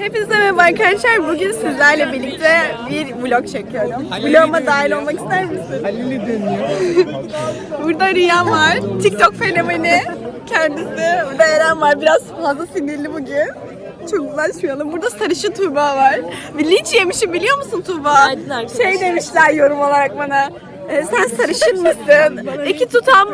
Hepinize merhaba arkadaşlar. Bugün sizlerle birlikte bir vlog çekiyorum. Vloguma dahil olmak ister misin? Halil'i dönüyor. Burada Rüyam var. TikTok fenomeni kendisi. Burada Eren var. Biraz fazla sinirli bugün. Çok bulaşmayalım. Burada sarışın Tuğba var. Bir linç yemişim biliyor musun Tuğba? Şey demişler yorum olarak bana. "E, sen sarışın mısın? İki tutam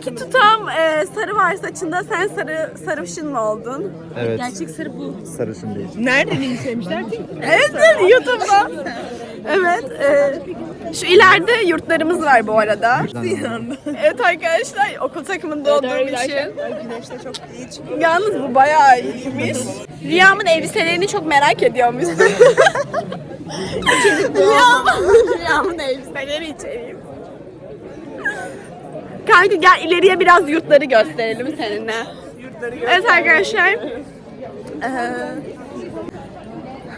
iki tutam e, sarı var saçında. Sen sarı sarışın mı oldun? Evet. Gerçek sarı bu. Sarışın değil. Nerede linçlemişler ki? Evet, YouTube'da. Evet. e, şu ileride yurtlarımız var bu arada. evet arkadaşlar okul takımında olduğum için. Güneşte çok iyi çıkıyor. Yalnız bu bayağı iyiymiş. Rüyamın elbiselerini çok merak ediyormuşsun. Rüyam, Rüyamın elbiseleri içeriğim. Kanka gel ileriye biraz yurtları gösterelim seninle. Evet arkadaşlar.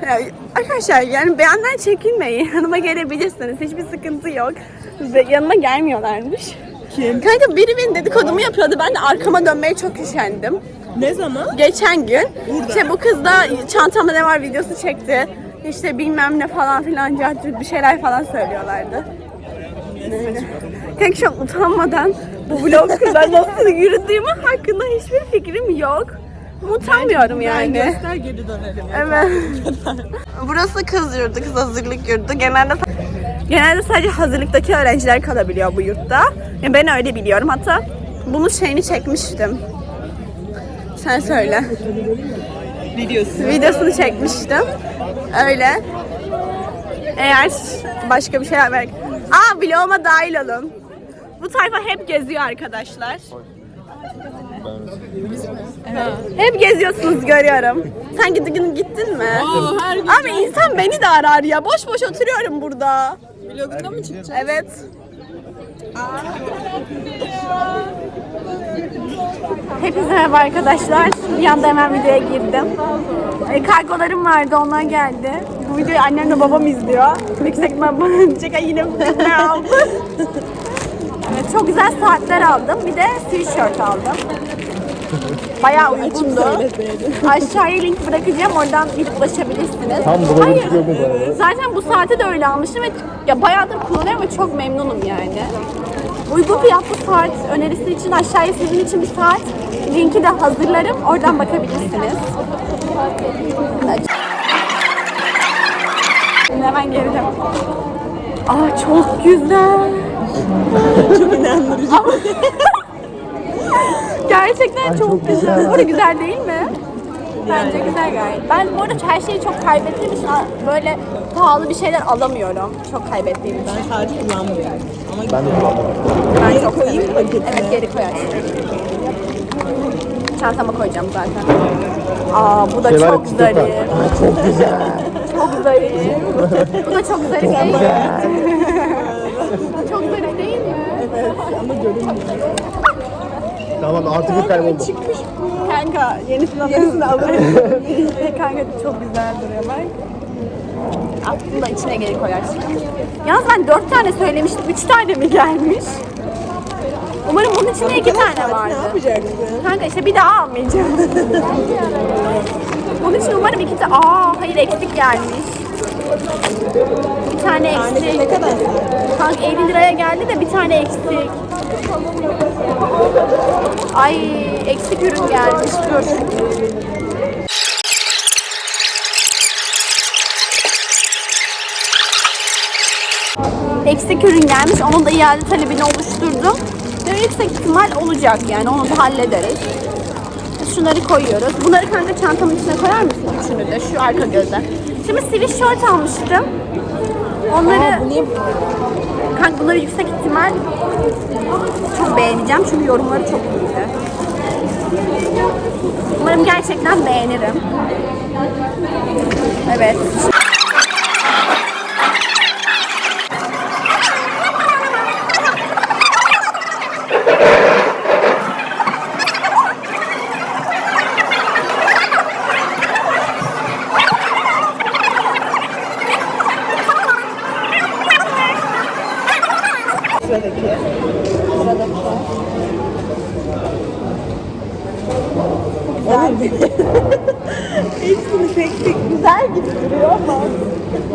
Ee, arkadaşlar yani beğenden çekinmeyin. Yanıma gelebilirsiniz. Hiçbir sıkıntı yok. Yanıma gelmiyorlarmış. Kim? Kanka biri benim dedikodumu yapıyordu. Ben de arkama dönmeye çok üşendim. Ne zaman? Geçen gün işte bu kız da çantamda ne var videosu çekti. İşte bilmem ne falan filan bir şeyler falan söylüyorlardı. Kanka çok utanmadan bu blogda nasıl yürüdüğümü hakkında hiçbir fikrim yok. Utanmıyorum yani. Göster geri dönelim. Evet. Burası kız yurdu, kız hazırlık yurdu. Genelde genelde sadece hazırlıktaki öğrenciler kalabiliyor bu yurtta. Ya ben öyle biliyorum. Hatta bunun şeyini çekmiştim. Sen söyle. Videosu. Videosunu çekmiştim. Öyle. Eğer başka bir şeyler belki... Aa vloguma dahil olun. Bu tayfa hep geziyor arkadaşlar. Hep geziyorsunuz görüyorum. Sen gittin, gittin mi? Aa, her gün. Abi insan beni de arar ya. Boş boş oturuyorum burada. Vlogunda mı çıkacak? Evet. Hepinize merhaba arkadaşlar. Bir anda hemen videoya girdim. E, kargolarım vardı, onlar geldi. Bu videoyu annemle babam izliyor. Yüksek ihtimal bana diyecek "Ay yine ne aldı? Çok güzel saatler aldım. Bir de sweatshirt aldım. Bayağı uygundu. Aşağıya link bırakacağım. Oradan gidip ulaşabilirsiniz. Tam mu bu arada? Zaten bu saati de öyle almıştım ve ya bayağıdır kullanıyorum ve çok memnunum yani. Uygun fiyatlı saat önerisi için aşağıya sizin için bir saat linki de hazırlarım. Oradan bakabilirsiniz. Şimdi hemen geride. Aa çok güzel. Çok inandırıcı. Gerçekten çok, çok güzel. güzel. Bu arada güzel değil mi? Bence güzel gayet. Ben bu arada her şeyi çok kaybettiğim için böyle pahalı bir şeyler alamıyorum. Çok kaybettiğim için. Ben saati kullanmıyorum. Ama Ben de kullanmadım. Ben geri çok koyayım paketine. Evet geri koyarsın. Çantama koyacağım zaten. Aa bu da Şey var ya, çok zarif. Çok güzel. Çok zarif. bu da çok zarif? Çok zarif değil mi? ama görünmüyor. Tamam artık bir kayboldu. Kanka yenisini alırım. Yenisini alırım. Kanka çok güzel duruyor bak. Aklında içine geri koyarsın. Yalnız ben dört tane söylemiştim. Üç tane mi gelmiş? Umarım bunun içinde iki tane Ne vardı. yapacaksın? Kanka işte bir daha almayacağım. Bunun için umarım iki tane... Aa hayır eksik gelmiş. Bir tane eksik. Ne kadar? Kanka 50 liraya geldi de bir tane eksik. Ay eksik ürün gelmiş dur. Eksik ürün gelmiş. Onun da iade talebini oluşturdum. Ve yüksek ihtimal olacak yani onu da hallederiz. Şunları koyuyoruz. Bunları kanka çantamın içine koyar mısın? Üçünü de şu arka göze. Şimdi sweatshirt almıştım. Onları? Kanka bunları yüksek ihtimal çok beğeneceğim çünkü yorumları çok iyiydi. Umarım gerçekten beğenirim. Evet.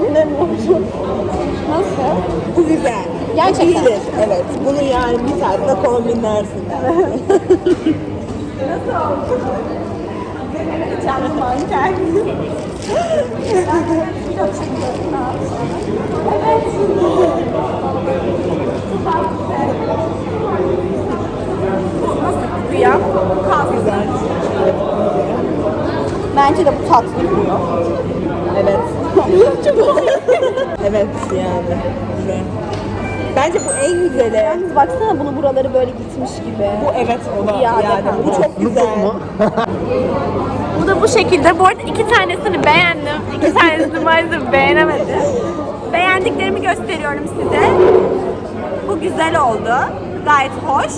Bilemiyorum. Nasıl? Bu güzel. Gerçekten. İyidir. Evet. Bunu yani bir saatte kombinlersin. Canım manken. Nasıl duyan? Güzel. Bence de bu tatlı duruyor. Evet. Evet yani. Güzel. Bence bu en güzeli. Yalnız baksana bunu buraları böyle gitmiş gibi. Bu evet o da yani. Bu çok güzel. Bu da bu şekilde. Bu arada iki tanesini beğendim. İki tanesini maalesef beğenemedim. Beğendiklerimi gösteriyorum size. Bu güzel oldu. Gayet hoş.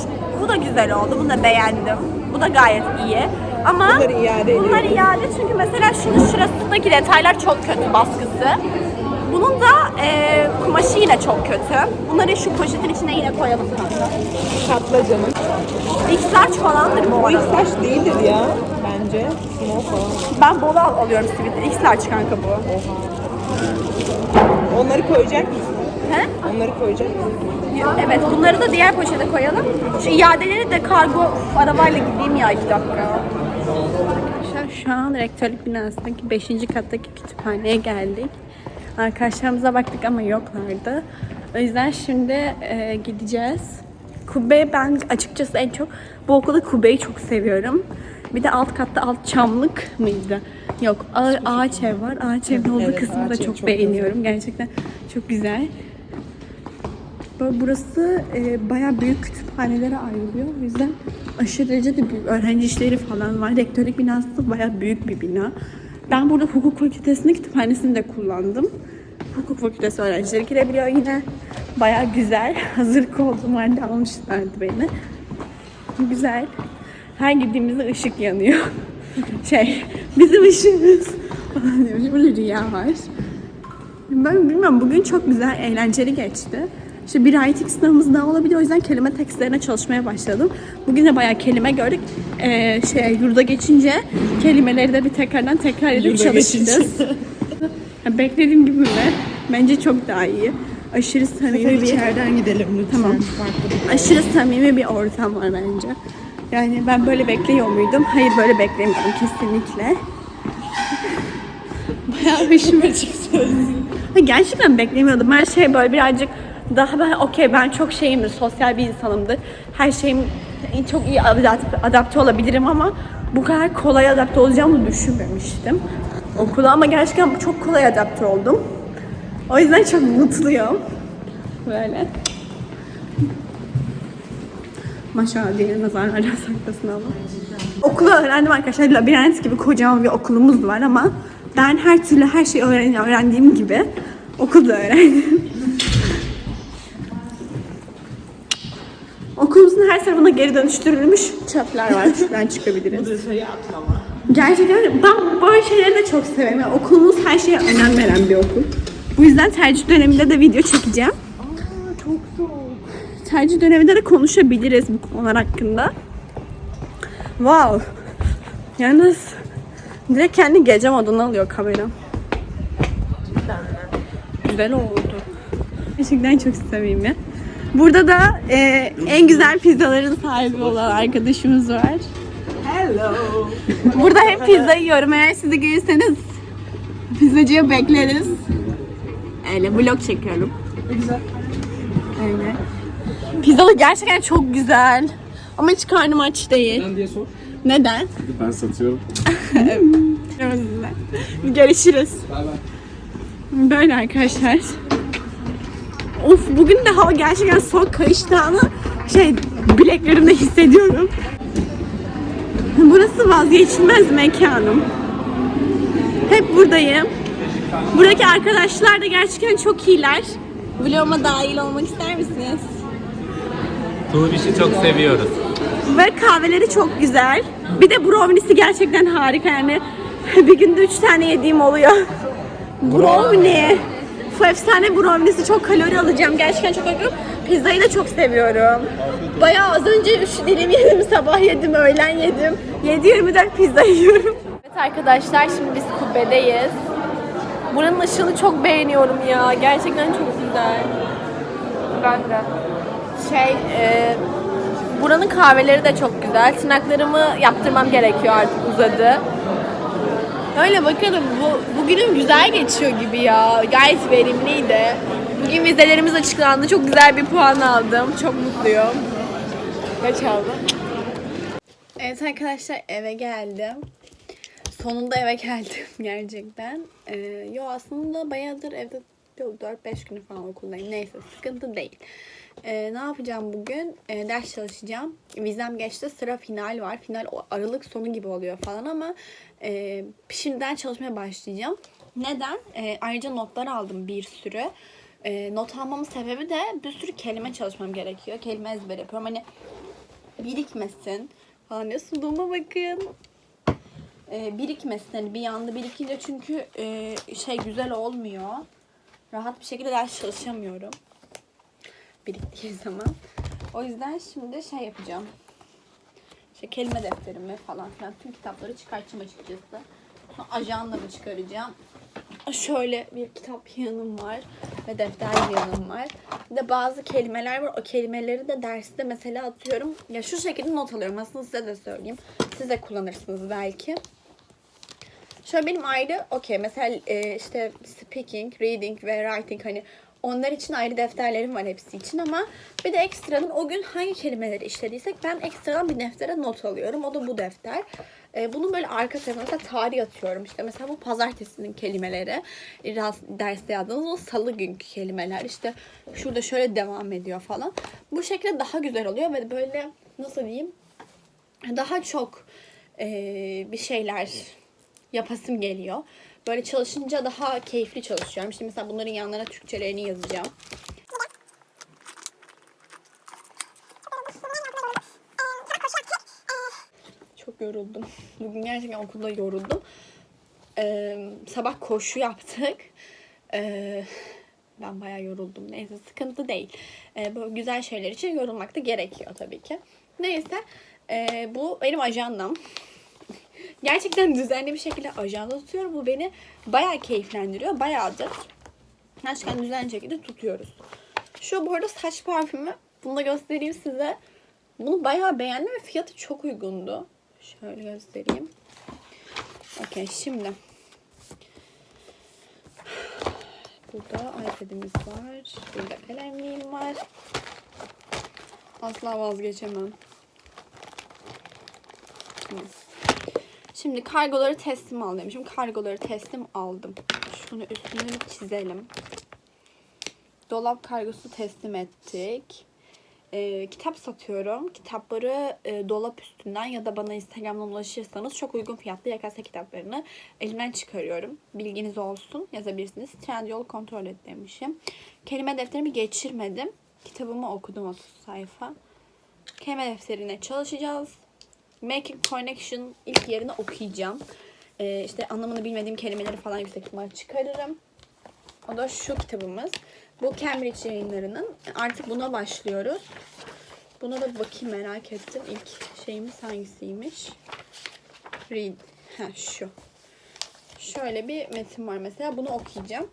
Bu da güzel oldu. Bunu da beğendim. Bu da gayet iyi. Ama Bunları iade bunlar iade çünkü mesela şunun şurasındaki detaylar çok kötü baskısı. Bunun da e, kumaşı yine çok kötü. Bunları şu poşetin içine yine koyalım kanka. Katla canım. X large falandır bu Bu ilk arada. saç değildir ya. Bence. Small falan. Ben bolu al- alıyorum sivitleri. X large kanka bu. Onları koyacak mısın? He? Onları koyacak mısın? Evet bunları da diğer poşete koyalım. Şu iadeleri de kargo arabayla gideyim ya iki dakika. Şu an rektörlük binasındaki 5. kattaki kütüphaneye geldik. Arkadaşlarımıza baktık ama yoklardı. O yüzden şimdi e, gideceğiz. Kubbe ben açıkçası en çok bu okulda kubbeyi çok seviyorum. Bir de alt katta alt çamlık mıydı? Yok a- ağaç ev var. Ağaç evin olduğu Evet, kısmı da çok, çok beğeniyorum. Gerçekten çok güzel. Burası e, bayağı büyük kütüphanelere ayrılıyor. O yüzden aşırı derecede büyük öğrenci işleri falan var. Rektörlük binası bayağı büyük bir bina. Ben burada hukuk fakültesinin kütüphanesini de kullandım. Hukuk fakültesi öğrencileri girebiliyor yine. Bayağı güzel. Hazırlık olduğum halde almışlardı beni. Güzel. Her gittiğimizde ışık yanıyor. Şey, bizim ışığımız. Böyle rüya var. Ben bilmiyorum bugün çok güzel, eğlenceli geçti. İşte bir writing sınavımız daha olabilir. O yüzden kelime tekstlerine çalışmaya başladım. Bugün de bayağı kelime gördük. Ee, şey yurda geçince kelimeleri de bir tekrardan tekrar edip Yurda çalışacağız. Ya beklediğim gibi mi? Bence çok daha iyi. Aşırı samimi bir içeriden gidelim lütfen. Tamam. Aşırı samimi bir ortam var bence. Yani ben böyle bekliyor muydum? Hayır böyle beklemiyordum kesinlikle. Bayağı hoşuma çıktı. Gerçekten beklemiyordum. Her şey böyle birazcık daha ben okey ben çok şeyimdir, sosyal bir insanımdır. Her şeyim çok iyi adapte, adapte olabilirim ama bu kadar kolay adapte olacağımı düşünmemiştim. Okula ama gerçekten çok kolay adapte oldum. O yüzden çok mutluyum. Böyle. Maşallah diğer nazarlardan saklasın ama. Okulu öğrendim arkadaşlar. Labirent gibi kocaman bir okulumuz var ama ben her türlü her şeyi öğren öğrendiğim gibi okulda öğrendim. Her tarafına geri dönüştürülmüş çöpler var. Şuradan çıkabiliriz. Dışarıya atlama. Gerçekten ben böyle şeyleri de çok severim. Yani okulumuz her şeye önem veren bir okul. Bu yüzden tercih döneminde de video çekeceğim. Çok soğuk. Tercih döneminde de konuşabiliriz bu konular hakkında. Wow. Yalnız direkt kendi gece modunu alıyor kameram. Güzel oldu. Gerçekten çok samimi. Burada da e, en güzel pizzaların sahibi olan arkadaşımız var. Hello. Burada hep pizza yiyorum. Eğer siz de gelirseniz pizzacıya bekleriz. Öyle vlog çekiyorum. Güzel. Öyle. Pizzalı gerçekten çok güzel. Ama hiç karnım aç değil. diye sor. Neden? Ben satıyorum. Görüşürüz. Böyle arkadaşlar. Of bugün de hava gerçekten soğuk kayıştı ama şey bileklerimde hissediyorum. Burası vazgeçilmez mekanım. Hep buradayım. Buradaki arkadaşlar da gerçekten çok iyiler. Vloguma dahil olmak ister misiniz? Tuğriş'i çok seviyoruz. Ve kahveleri çok güzel. Bir de brownie'si gerçekten harika yani. Bir günde üç tane yediğim oluyor. Brownie. Bu efsane brownie'si çok kalori alacağım. Gerçekten çok bakıyorum. Pizzayı da çok seviyorum. Bayağı az önce 3 dilim yedim, sabah yedim, öğlen yedim. 7-24 pizza yiyorum. Evet arkadaşlar şimdi biz kubbedeyiz. Buranın ışığını çok beğeniyorum ya. Gerçekten çok güzel. Ben de. Şey, e, buranın kahveleri de çok güzel. Tırnaklarımı yaptırmam gerekiyor artık uzadı. Öyle bakalım bu bugünüm güzel geçiyor gibi ya. Gayet verimliydi. Bugün vizelerimiz açıklandı. Çok güzel bir puan aldım. Çok mutluyum. Kaç aldım? Evet arkadaşlar eve geldim. Sonunda eve geldim gerçekten. Ee, yo aslında bayağıdır evde 4-5 günü falan okuldayım. Neyse sıkıntı değil. Ee, ne yapacağım bugün? Ee, ders çalışacağım. Vizem geçti. Sıra final var. Final Aralık sonu gibi oluyor falan ama e, şimdiden çalışmaya başlayacağım. Neden? Ee, ayrıca notlar aldım bir sürü. Ee, not almamın sebebi de bir sürü kelime çalışmam gerekiyor. Kelime ezber yapıyorum. Hani birikmesin falan diye sunduğuma bakın e, birikmesin. Hani bir yanda birikince çünkü e, şey güzel olmuyor. Rahat bir şekilde ders çalışamıyorum. Biriktiği zaman. O yüzden şimdi şey yapacağım. İşte kelime defterimi falan filan tüm kitapları çıkartacağım açıkçası. Sonra ajanlarımı çıkaracağım. Şöyle bir kitap yanım var ve defter yanım var. Bir de bazı kelimeler var. O kelimeleri de derste mesela atıyorum. Ya şu şekilde not alıyorum. Aslında size de söyleyeyim. Siz de kullanırsınız belki. Şöyle benim ayrı okey mesela e, işte speaking, reading ve writing hani onlar için ayrı defterlerim var hepsi için ama bir de ekstradan o gün hangi kelimeleri işlediysek ben ekstradan bir deftere not alıyorum. O da bu defter. E, bunun böyle arka tarafına tarih atıyorum. İşte mesela bu pazartesinin kelimeleri. E, ras- derste yazdığınız o salı günkü kelimeler. İşte şurada şöyle devam ediyor falan. Bu şekilde daha güzel oluyor ve böyle nasıl diyeyim daha çok e, bir şeyler yapasım geliyor. Böyle çalışınca daha keyifli çalışıyorum. Şimdi mesela bunların yanlarına Türkçelerini yazacağım. Çok yoruldum. Bugün gerçekten okulda yoruldum. Ee, sabah koşu yaptık. Ee, ben bayağı yoruldum. Neyse sıkıntı değil. Ee, böyle güzel şeyler için yorulmak da gerekiyor tabii ki. Neyse ee, bu benim ajandam. Gerçekten düzenli bir şekilde ajanda tutuyorum. Bu beni bayağı keyiflendiriyor. Bayağıdır. Gerçekten düzenli şekilde tutuyoruz. Şu bu arada saç parfümü. Bunu da göstereyim size. Bunu bayağı beğendim ve fiyatı çok uygundu. Şöyle göstereyim. Okey şimdi. Burada iPad'imiz var. Burada kalemliğim var. Asla vazgeçemem. Hı. Şimdi kargoları teslim al demişim. Kargoları teslim aldım. Şunu üstüne bir çizelim. Dolap kargosu teslim ettik. Ee, kitap satıyorum. Kitapları e, dolap üstünden ya da bana Instagram'dan ulaşırsanız çok uygun fiyatlı yakasa kitaplarını elimden çıkarıyorum. Bilginiz olsun. Yazabilirsiniz. Trendyol kontrol et demişim. Kelime defterimi geçirmedim. Kitabımı okudum 30 sayfa. Kelime defterine çalışacağız. Making Connection ilk yerini okuyacağım. Ee, işte anlamını bilmediğim kelimeleri falan yüksek ihtimal çıkarırım. O da şu kitabımız. Bu Cambridge yayınlarının. Artık buna başlıyoruz. Buna da bakayım merak ettim. İlk şeyimiz hangisiymiş? Read. Ha şu. Şöyle bir metin var mesela. Bunu okuyacağım.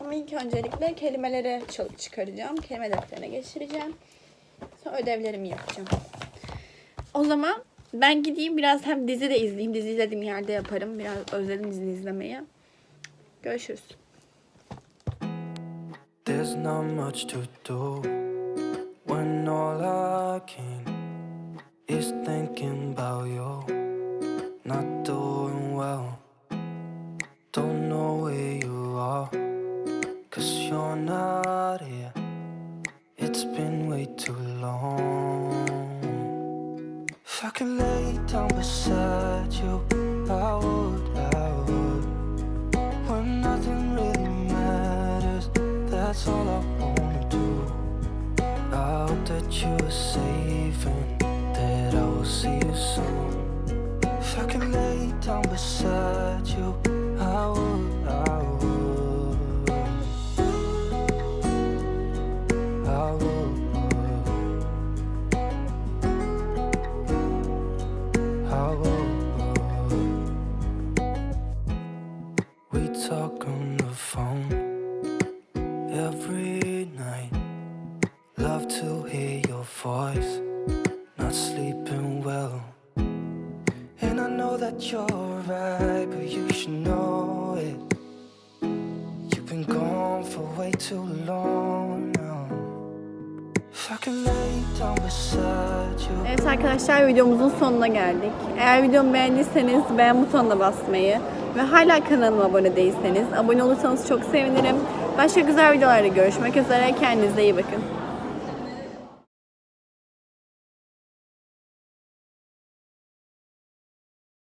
Ama ilk öncelikle kelimeleri çalıp çıkaracağım. Kelime defterine geçireceğim. Sonra ödevlerimi yapacağım. O zaman ben gideyim biraz hem dizi de izleyeyim. Dizi izlediğim yerde yaparım. Biraz özledim dizi izlemeyi. Görüşürüz. There's not much to do when all I can is thinking about you. I could lay down beside you, I would, I would. I would. That you're right, but you should know it. You've been gone for way too long now. If I can lay down beside you. Evet arkadaşlar videomuzun sonuna geldik. Eğer videomu beğendiyseniz beğen butonuna basmayı ve hala kanalıma abone değilseniz abone olursanız çok sevinirim. Başka güzel videolarda görüşmek üzere. Kendinize iyi bakın.